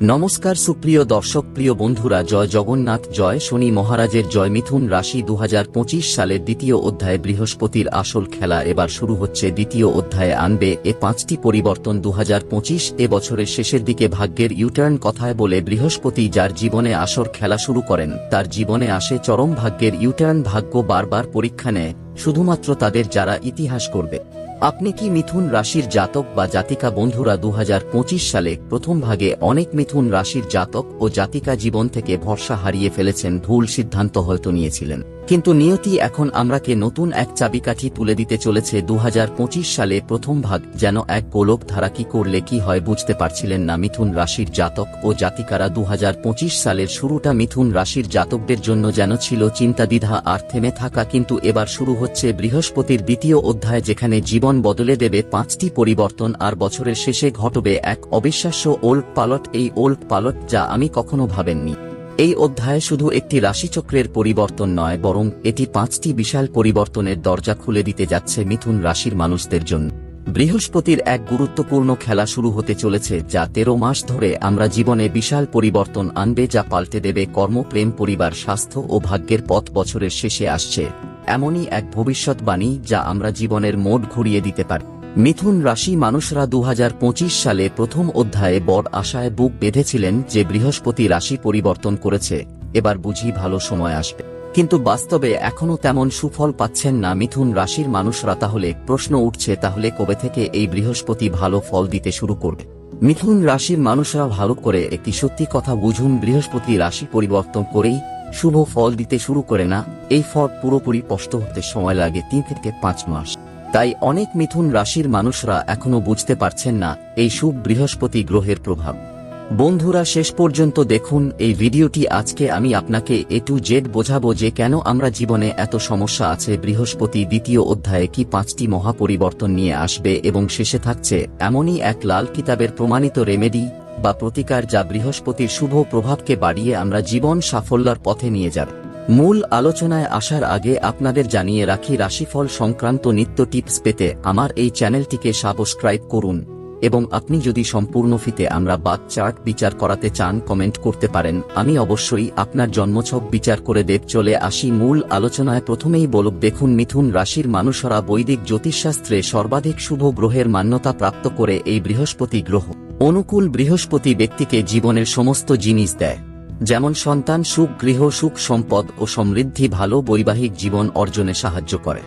নমস্কার সুপ্রিয় দর্শক, প্রিয় বন্ধুরা, জয় জগন্নাথ, জয় শনি মহারাজের, জয় মিথুন রাশি দুহাজার পঁচিশ সালের দ্বিতীয় অধ্যায়ে বৃহস্পতির আসল খেলা এবার শুরু হচ্ছে। দ্বিতীয় অধ্যায়ে আনবে এ পাঁচটি পরিবর্তন দু এ বছরের শেষের দিকে ভাগ্যের ইউটার্ন কথায় বলে বৃহস্পতি যার জীবনে আসর খেলা শুরু করেন, তার জীবনে আসে চরম ভাগ্যের ইউটার্ন ভাগ্য বারবার পরীক্ষা নেয়, শুধুমাত্র তাদের যারা ইতিহাস করবে। আপনি কি মিথুন রাশির জাতক বা জাতিকা বন্ধুরা দু হাজার পঁচিশ সালে প্রথম ভাগে অনেক মিথুন রাশির জাতক ও জাতিকা জীবন থেকে ভরসা হারিয়ে ফেলেছেন ভুল সিদ্ধান্ত হয়তো নিয়েছিলেন? কিন্তু নিয়তি এখন আমরাকে নতুন এক চাবিকাঠি তুলে দিতে চলেছে দু হাজার পঁচিশ সালে প্রথম ভাগ, যেন এক গোলক ধারা কি করলে কি হয় বুঝতে পারছিলেন না মিথুন রাশির জাতক ও জাতিকারা দু হাজার পঁচিশ সালের শুরুটা মিথুন রাশির জাতকদের জন্য যেন ছিল চিন্তাদ্বিধা আর থেমে থাকা, কিন্তু এবার শুরু হচ্ছে বৃহস্পতির দ্বিতীয় অধ্যায় যেখানে জীবন বদলে দেবে পাঁচটি পরিবর্তন আর বছরের শেষে ঘটবে এক অবিশ্বাস্য ওল্ড পালট। এই ওল্ড পালট যা আমি কখনো ভাবেননি। এই অধ্যায়ে শুধু একটি রাশিচক্রের পরিবর্তন নয়, বরং এটি পাঁচটি বিশাল পরিবর্তনের দরজা খুলে দিতে যাচ্ছে মিথুন রাশির মানুষদের জন্য। বৃহস্পতির এক গুরুত্বপূর্ণ খেলা শুরু হতে চলেছে, যা তেরো মাস ধরে আমরা জীবনে বিশাল পরিবর্তন আনবে যা পাল্টে দেবে কর্মপ্রেম, পরিবার, স্বাস্থ্য ও ভাগ্যের পথ বছরের শেষে আসছে। এমনই এক ভবিষ্যৎবাণী যা আমরা জীবনের মোড ঘুরিয়ে দিতে পারি। মিথুন রাশি মানুষরা দু হাজার পঁচিশ সালে প্রথম অধ্যায়ে বড় আশায় বুক বেঁধেছিলেন যে বৃহস্পতি রাশি পরিবর্তন করেছে। এবার বুঝি ভালো সময় আসবে। কিন্তু বাস্তবে এখনও তেমন সুফল পাচ্ছেন না মিথুন রাশির মানুষরা। তাহলে প্রশ্ন উঠছে, তাহলে কবে থেকে এই বৃহস্পতি ভালো ফল দিতে শুরু করবে? মিথুন রাশির মানুষরা ভালো করে একটি সত্যি কথা বুঝুন, বৃহস্পতি রাশি পরিবর্তন করেই শুভ ফল দিতে শুরু করে না। এই ফল পুরোপুরি স্পষ্ট হতে সময় লাগে তিন থেকে পাঁচ মাস। তাই অনেক মিথুন রাশির মানুষরা এখনও বুঝতে পারছেন না এই শুভ বৃহস্পতি গ্রহের প্রভাব। বন্ধুরা, শেষ পর্যন্ত দেখুন এই ভিডিওটি। আজকে আমি আপনাকে এ টু জেড বোঝাবো যে কেন আমরা জীবনে এত সমস্যা আছে, বৃহস্পতি দ্বিতীয় অধ্যায়ে কি পাঁচটি মহাপরিবর্তন নিয়ে আসবে এবং শেষে থাকছে এমনই এক লাল কিতাবের প্রমাণিত রেমেডি বা প্রতিকার যা বৃহস্পতির শুভ প্রভাবকে বাড়িয়ে আমরা জীবন সাফল্যের পথে নিয়ে যাবে। মূল আলোচনায় আসার আগে আপনাদের জানিয়ে রাখি রাশিফল সংক্রান্ত নিত্য টিপস পেতে আমার এই চ্যানেলটিকে সাবস্ক্রাইব করুন। এবং আপনি যদি সম্পূর্ণ ফিতে আমরা বাদ চার্ট বিচার করাতে চান, কমেন্ট করতে পারেন। আমি অবশ্যই আপনার জন্মছক বিচার করে দেব। চলে আসি মূল আলোচনায়। প্রথমেই বলব, দেখুন, মিথুন রাশির মানুষরা বৈদিক জ্যোতিষশাস্ত্রে সর্বাধিক শুভ গ্রহের মান্যতা প্রাপ্ত করে এই বৃহস্পতি গ্রহ। অনুকূল বৃহস্পতি ব্যক্তিকে জীবনের সমস্ত জিনিস দেয়। যেমন সন্তান সুখ, গৃহ সুখ, সম্পদ ও সমৃদ্ধি ভালো বৈবাহিক জীবন অর্জনে সাহায্য করে।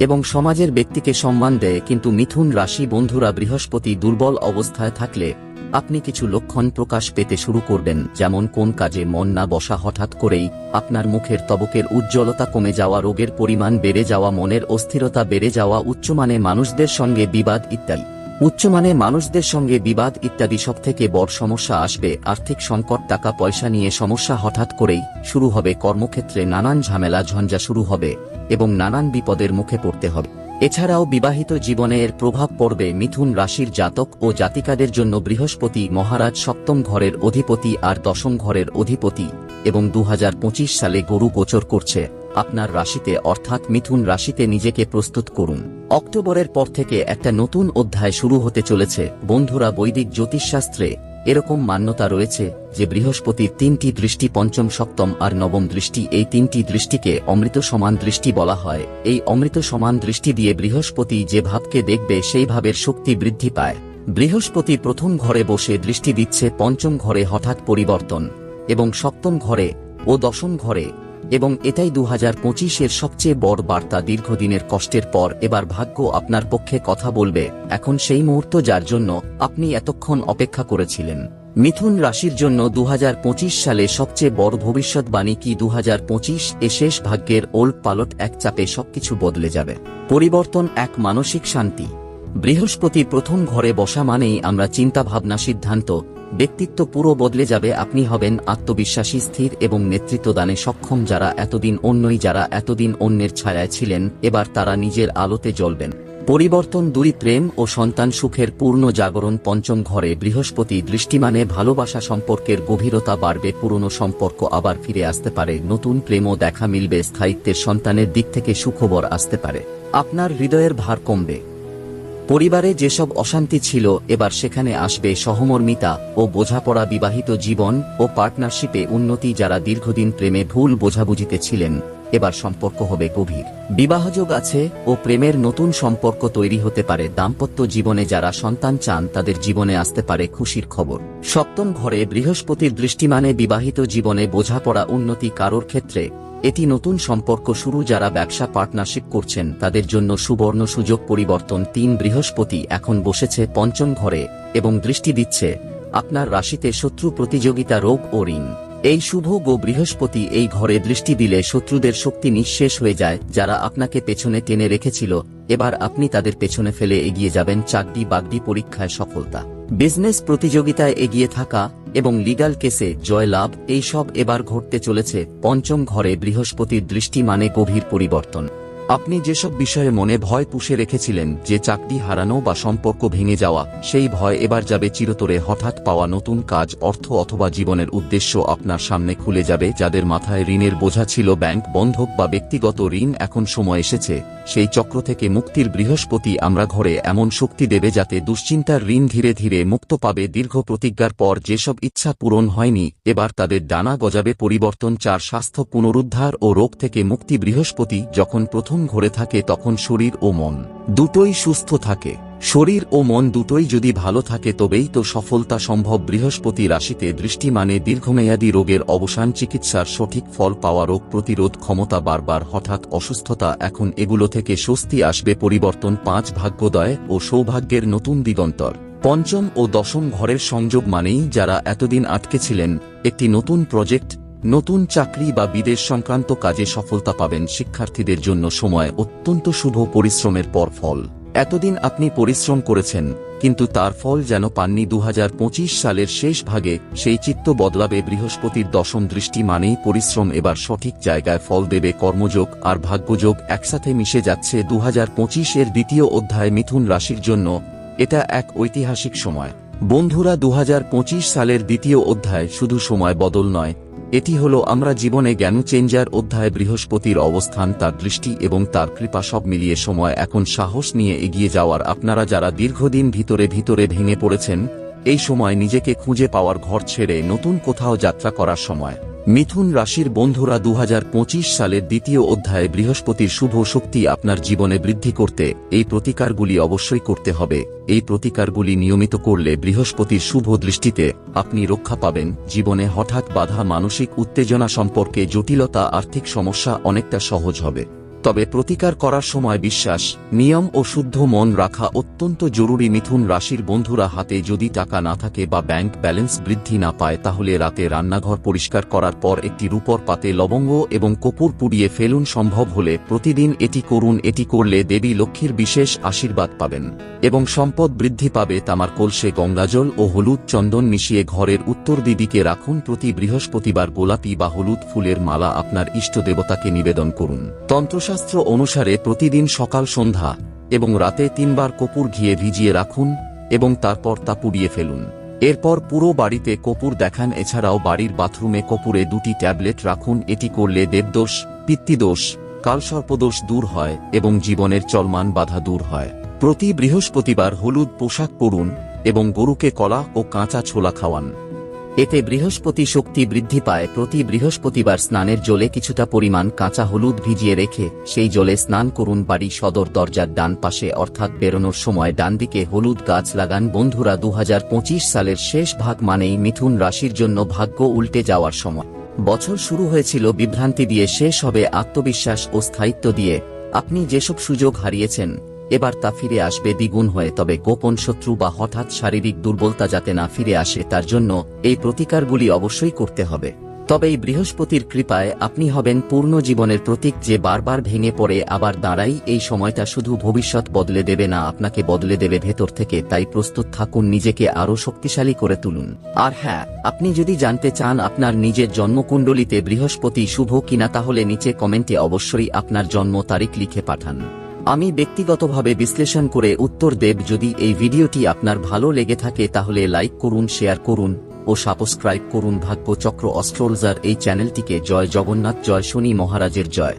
এবং সমাজের ব্যক্তিকে সম্মান দেয়, কিন্তু মিথুন রাশি বন্ধুরা বৃহস্পতি দুর্বল অবস্থায় থাকলে আপনি কিছু লক্ষণ প্রকাশ পেতে শুরু করবেন, যেমন কোন কাজে মন না বসা হঠাৎ করেই আপনার মুখের তবকের উজ্জ্বলতা কমে যাওয়া, রোগের পরিমাণ বেড়ে যাওয়া, মনের অস্থিরতা বেড়ে যাওয়া, উচ্চমানে মানুষদের সঙ্গে বিবাদ ইত্যাদি। উচ্চমানে মানুষদের সঙ্গে বিবাদ ইত্যাদি সব থেকে বড় সমস্যা আসবে। আর্থিক সংকট, টাকা, পয়সা নিয়ে সমস্যা হঠাৎ করেই শুরু হবে। কর্মক্ষেত্রে নানান ঝামেলা, ঝঞ্ঝা শুরু হবে এবং নানান বিপদের মুখে পড়তে হবে। এছাড়াও বিবাহিত জীবনে এর প্রভাব পড়বে মিথুন রাশির জাতক ও জাতিকাদের জন্য বৃহস্পতি মহারাজ সপ্তম ঘরের অধিপতি আর দশম ঘরের অধিপতি এবং দু হাজার পঁচিশ সালে গরু গোচর করছে। আপনার রাশিতে অর্থাৎ মিথুন রাশিতে নিজেকে প্রস্তুত করুন। অক্টোবরের পর থেকে একটা নতুন অধ্যায় শুরু হতে চলেছে। বন্ধুরা, বৈদিক জ্যোতিষশাস্ত্রে এরকম মান্যতা রয়েছে যে বৃহস্পতির তিনটি দৃষ্টি পঞ্চম, সপ্তম আর নবম দৃষ্টি, এই তিনটি দৃষ্টিকে অমৃত সমান দৃষ্টি বলা হয়। এই অমৃত সমান দৃষ্টি দিয়ে বৃহস্পতি যে ভাবকে দেখবে, সেই ভাবের শক্তি বৃদ্ধি পায়। বৃহস্পতি প্রথম ঘরে বসে দৃষ্টি দিচ্ছে, পঞ্চম ঘরে হঠাৎ পরিবর্তন এবং সপ্তম ঘরে ও দশম ঘরে এবং এটাই দু হাজার পঁচিশের সবচেয়ে বড় বার্তা দীর্ঘদিনের কষ্টের পর এবার ভাগ্য আপনার পক্ষে কথা বলবে এখন সেই মুহূর্ত যার জন্য আপনি এতক্ষণ অপেক্ষা করেছিলেন। মিথুন রাশির জন্য দু হাজার পঁচিশ সালে সবচেয়ে বড় ভবিষ্যৎবাণী কি দু হাজার পঁচিশ এ শেষ ভাগ্যের ওল্ড পালট এক চাপে সবকিছু বদলে যাবে। পরিবর্তন এক মানসিক শান্তি। বৃহস্পতি প্রথম ঘরে বসা মানেই আমরা চিন্তা ভাবনা সিদ্ধান্ত ব্যক্তিত্ব পুরো বদলে যাবে, আপনি হবেন আত্মবিশ্বাসী, স্থির এবং নেতৃত্বদানে সক্ষম যারা এতদিন অন্যই, যারা এতদিন অন্যের ছায়ায় ছিলেন, এবার তারা নিজের আলোতে জ্বলবেন। পরিবর্তন দুই, প্রেম ও সন্তান সুখের পূর্ণ জাগরণ পঞ্চম ঘরে বৃহস্পতি দৃষ্টিমানে ভালোবাসা সম্পর্কের গভীরতা বাড়বে, পুরনো সম্পর্ক আবার ফিরে আসতে পারে, নতুন প্রেমও দেখা মিলবে, স্থায়িত্বের সন্তানের দিক থেকে সুখবর আসতে পারে। আপনার হৃদয়ের ভার কমবে। পরিবারে যেসব অশান্তি ছিল, এবার সেখানে আসবে সহমর্মিতা ও বোঝাপড়া বিবাহিত জীবন ও পার্টনারশিপে উন্নতি যারা দীর্ঘদিন প্রেমে ভুল বোঝাবুঝিতে ছিলেন, এবার সম্পর্ক হবে গভীর। বিবাহযোগ আছে ও প্রেমের নতুন সম্পর্ক তৈরি হতে পারে দাম্পত্য জীবনে যারা সন্তান চান, তাদের জীবনে আসতে পারে খুশির খবর। সপ্তম ঘরে বৃহস্পতির দৃষ্টিমানে বিবাহিত জীবনে বোঝাপড়া উন্নতি কারোর ক্ষেত্রে এটি নতুন সম্পর্ক শুরু যারা ব্যবসা পার্টনারশিপ করছেন, তাদের জন্য সুবর্ণ সুযোগ পরিবর্তন। তিন বৃহস্পতি এখন বসেছে পঞ্চম ঘরে এবং দৃষ্টি দিচ্ছে আপনার রাশিতে শত্রু প্রতিযোগিতা, রোগ ও ঋণ। এই শুভ গো বৃহস্পতি এই ঘরে দৃষ্টি দিলে শত্রুদের শক্তি নিঃশেষ হয়ে যায়, যারা আপনাকে পেছনে টেনে রেখেছিল। এবার আপনি তাদের পেছনে ফেলে এগিয়ে যাবেন। চাকরি বাগডি পরীক্ষায় সফলতা। বিজনেস প্রতিযোগিতায় এগিয়ে থাকা এবং লিগাল কেসে জয়লাভ, এইসব এবার ঘটতে চলেছে পঞ্চম ঘরে বৃহস্পতির দৃষ্টি মানে গভীর পরিবর্তন। আপনি যেসব বিষয়ে মনে ভয় পুষে রেখেছিলেন, যে চাকরি হারানো বা সম্পর্ক ভেঙে যাওয়া, সেই ভয় এবার যাবে চিরতরে হঠাৎ পাওয়া নতুন কাজ, অর্থ অথবা জীবনের উদ্দেশ্য আপনার সামনে খুলে যাবে, যাদের মাথায় ঋণের বোঝা ছিল ব্যাংক, বন্ধক বা ব্যক্তিগত ঋণ এখন সময় এসেছে। সেই চক্র থেকে মুক্তির বৃহস্পতি আমরা ঘরে এমন শক্তি দেবে যাতে দুশ্চিন্তার ঋণ ধীরে ধীরে মুক্ত পাবে। দীর্ঘ প্রতিজ্ঞার পর যেসব ইচ্ছা পূরণ হয়নি, এবার তাদের ডানা গজাবে। পরিবর্তন চার, স্বাস্থ্য পুনরুদ্ধার ও রোগ থেকে মুক্তি বৃহস্পতি যখন প্রথম ঘরে থাকে তখন শরীর ও মন দুটোই সুস্থ থাকে। শরীর ও মন দুটোই যদি ভালো থাকে তবেই তো সফলতা সম্ভব। বৃহস্পতি রাশিতে দৃষ্টি মানে দীর্ঘমেয়াদী রোগের অবসান। চিকিৎসার সঠিক ফল পাওয়া রোগ প্রতিরোধ ক্ষমতা বারবার হঠাৎ অসুস্থতা এখন এগুলো থেকে স্বস্তি আসবে। পরিবর্তন পাঁচ ভাগ্যোদয় ও সৌভাগ্যের নতুন দিগন্তর। পঞ্চম ও দশম ঘরের সংযোগ মানেই যারা এতদিন আটকে ছিলেন, একটি নতুন প্রজেক্ট নতুন চাকরি বা বিদেশ সংক্রান্ত কাজে সফলতা পাবেন শিক্ষার্থীদের জন্য সময় অত্যন্ত শুভ পরিশ্রমের পর ফল। এতদিন আপনি পরিশ্রম করেছেন, কিন্তু তার ফল যেন পাননি দুহাজার পঁচিশ সালের শেষ ভাগে, সেই চিত্ত বদলাবে বৃহস্পতির দশম দৃষ্টি মানেই পরিশ্রম এবার সঠিক জায়গায় ফল দেবে কর্মযোগ আর ভাগ্যযোগ একসাথে মিশে যাচ্ছে দুহাজার পঁচিশ এর দ্বিতীয় অধ্যায় মিথুন রাশির জন্য। এটা এক ঐতিহাসিক সময়। বন্ধুরা, দুহাজার পঁচিশ সালের দ্বিতীয় অধ্যায় শুধু সময় বদল নয় এটি হলো আমরা জীবনে জ্ঞান চেঞ্জার অধ্যায় বৃহস্পতির অবস্থান, তার দৃষ্টি এবং তার কৃপা সব মিলিয়ে সময়, এখন সাহস নিয়ে এগিয়ে যাওয়ার আপনারা যারা দীর্ঘদিন ভিতরে ভিতরে ভেঙে পড়েছেন, এই সময় নিজেকে খুঁজে পাওয়ার ঘর ছেড়ে নতুন কোথাও যাত্রা করার সময়। মিথুন রাশির বন্ধুরা দু হাজার পঁচিশ সালের দ্বিতীয় অধ্যায়ে বৃহস্পতির শুভ শক্তি আপনার জীবনে বৃদ্ধি করতে এই প্রতিকারগুলি অবশ্যই করতে হবে। এই প্রতিকারগুলি নিয়মিত করলে বৃহস্পতির শুভ দৃষ্টিতে আপনি রক্ষা পাবেন। জীবনে হঠাৎ বাধা, মানসিক উত্তেজনা সম্পর্কে জটিলতা, আর্থিক সমস্যা অনেকটা সহজ হবে। তবে প্রতিকার করার সময় বিশ্বাস, নিয়ম ও শুদ্ধ মন রাখা অত্যন্ত জরুরি মিথুন রাশির বন্ধুরা হাতে যদি টাকা না থাকে বা ব্যাংক ব্যালেন্স বৃদ্ধি না পায় তাহলে রাতে রান্নাঘর পরিষ্কার করার পর একটি রূপর পাতে লবঙ্গ এবং কপুর পুড়িয়ে ফেলুন সম্ভব হলে প্রতিদিন এটি করুন, এটি করলে দেবী লক্ষ্মীর বিশেষ আশীর্বাদ পাবেন এবং সম্পদ বৃদ্ধি পাবে। তামার কলসে গঙ্গাজল ও হলুদ চন্দন মিশিয়ে ঘরের উত্তর দিদিকে রাখুন। প্রতি বৃহস্পতিবার গোলাপি বা হলুদ ফুলের মালা আপনার ইষ্ট দেবতাকে নিবেদন করুন। তন্ত্রশাস্ত্র অনুসারে প্রতিদিন সকাল সন্ধ্যা এবং রাতে তিনবার কপুর ঘিয়ে ভিজিয়ে রাখুন এবং তারপর তা পুড়িয়ে ফেলুন। এরপর পুরো বাড়িতে কপুর দেখান, এছাড়াও বাড়ির বাথরুমে কপুরে দুটি ট্যাবলেট রাখুন, এটি করলে দেবদোষ পিতৃদোষ কালসর্পদোষ দূর হয় এবং জীবনের চলমান বাধা দূর হয়। প্রতি বৃহস্পতিবার হলুদ পোশাক পরুন এবং গরুকে কলা ও কাঁচা ছোলা খাওয়ান। এতে বৃহস্পতি শক্তি বৃদ্ধি পায়। প্রতি বৃহস্পতিবার স্নানের জলে কিছুটা পরিমাণ কাঁচা হলুদ ভিজিয়ে রেখে সেই জলে স্নান করুন বাড়ি সদর দরজার ডান পাশে অর্থাৎ বেরোনোর সময় ডান দিকে হলুদ গাছ লাগান। বন্ধুরা দু হাজার পঁচিশ সালের শেষ ভাগ মানেই মিথুন রাশির জন্য ভাগ্য উল্টে যাওয়ার সময়। বছর শুরু হয়েছিল বিভ্রান্তি দিয়ে শেষ হবে আত্মবিশ্বাস ও স্থায়িত্ব দিয়ে। আপনি যেসব সুযোগ হারিয়েছেন এবার তা ফিরে আসবে দ্বিগুণ হয়ে, তবে গোপন শত্রু বা হঠাৎ শারীরিক দুর্বলতা যাতে না ফিরে আসে তার জন্য এই প্রতিকারগুলি অবশ্যই করতে হবে। তবে এই বৃহস্পতির কৃপায় আপনি হবেন পূর্ণ জীবনের প্রতীক যে বারবার ভেঙে পড়ে, আবার দাঁড়াই এই সময়টা শুধু ভবিষ্যৎ বদলে দেবে না, আপনাকে বদলে দেবে ভেতর থেকে, তাই প্রস্তুত থাকুন, নিজেকে আরও শক্তিশালী করে তুলুন। আর হ্যাঁ আপনি যদি জানতে চান আপনার নিজের জন্মকুণ্ডলিতে বৃহস্পতি শুভ কিনা, তাহলে নিচে কমেন্টে অবশ্যই আপনার জন্ম তারিখ লিখে পাঠান। আমি ব্যক্তিগতভাবে বিশ্লেষণ করে উত্তর দেব যদি এই ভিডিওটি আপনার ভালো লেগে থাকে তাহলে লাইক করুন, শেয়ার করুন ও সাবস্ক্রাইব করুন। ভাগ্য চক্র অস্ট্রোলজার এই চ্যানেলটিকে। জয় জগন্নাথ, জয় শনি মহারাজের জয়।